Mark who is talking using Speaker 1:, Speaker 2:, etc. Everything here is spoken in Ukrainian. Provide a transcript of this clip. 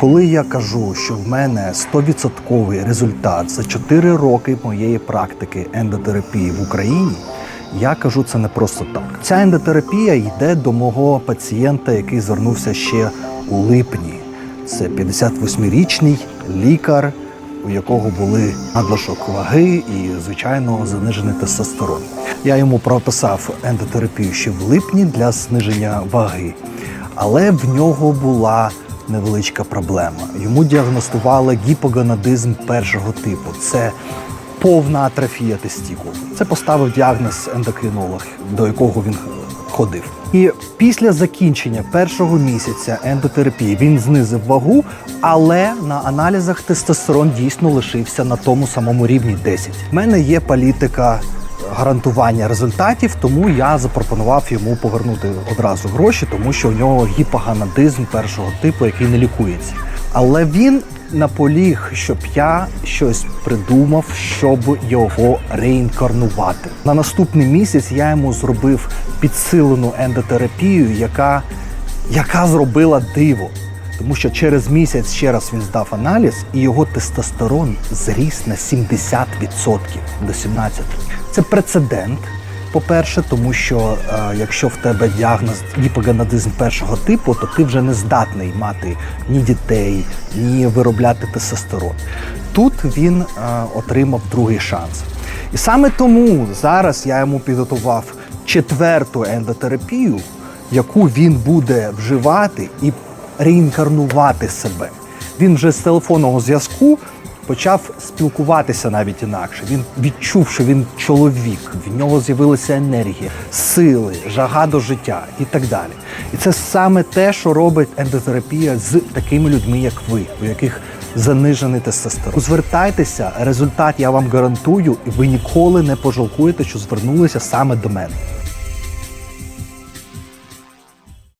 Speaker 1: Коли я кажу, що в мене 100% результат за 4 роки моєї практики ендотерапії в Україні, я кажу це не просто так. Ця ендотерапія йде до мого пацієнта, який звернувся ще у липні. Це 58-річний лікар, у якого були надлишок ваги і, звичайно, занижений тестостерон. Я йому прописав ендотерапію ще в липні для зниження ваги, але в нього була невеличка проблема. Йому діагностували гіпогонадизм першого типу. Це повна атрофія тестікул. Це поставив діагноз ендокринолог, до якого він ходив. І після закінчення першого місяця ендотерапії він знизив вагу, але на аналізах тестостерон дійсно лишився на тому самому рівні 10. У мене є політика гарантування результатів, тому я запропонував йому повернути одразу гроші, тому що у нього гіпоганадизм першого типу, який не лікується. Але він наполіг, щоб я щось придумав, щоб його реінкарнувати. На наступний місяць я йому зробив підсилену ендотерапію, яка, яка зробила диво. Тому що через місяць ще раз він здав аналіз, і його тестостерон зріс на 70% до 17%. Це прецедент. По-перше, тому що е, якщо в тебе діагноз гіпоганадизм першого типу, то ти вже не здатний мати ні дітей, ні виробляти тестостерон. Тут він е, отримав другий шанс. І саме тому зараз я йому підготував четверту ендотерапію, яку він буде вживати і реінкарнувати себе. Він вже з телефонного зв'язку почав спілкуватися навіть інакше. Він відчув, що він чоловік, в нього з'явилася енергія, сили, жага до життя і так далі. І це саме те, що робить ендотерапія з такими людьми, як ви, у яких занижений тестостерон. Звертайтеся, результат я вам гарантую, і ви ніколи не пожалкуєте, що звернулися саме до мене.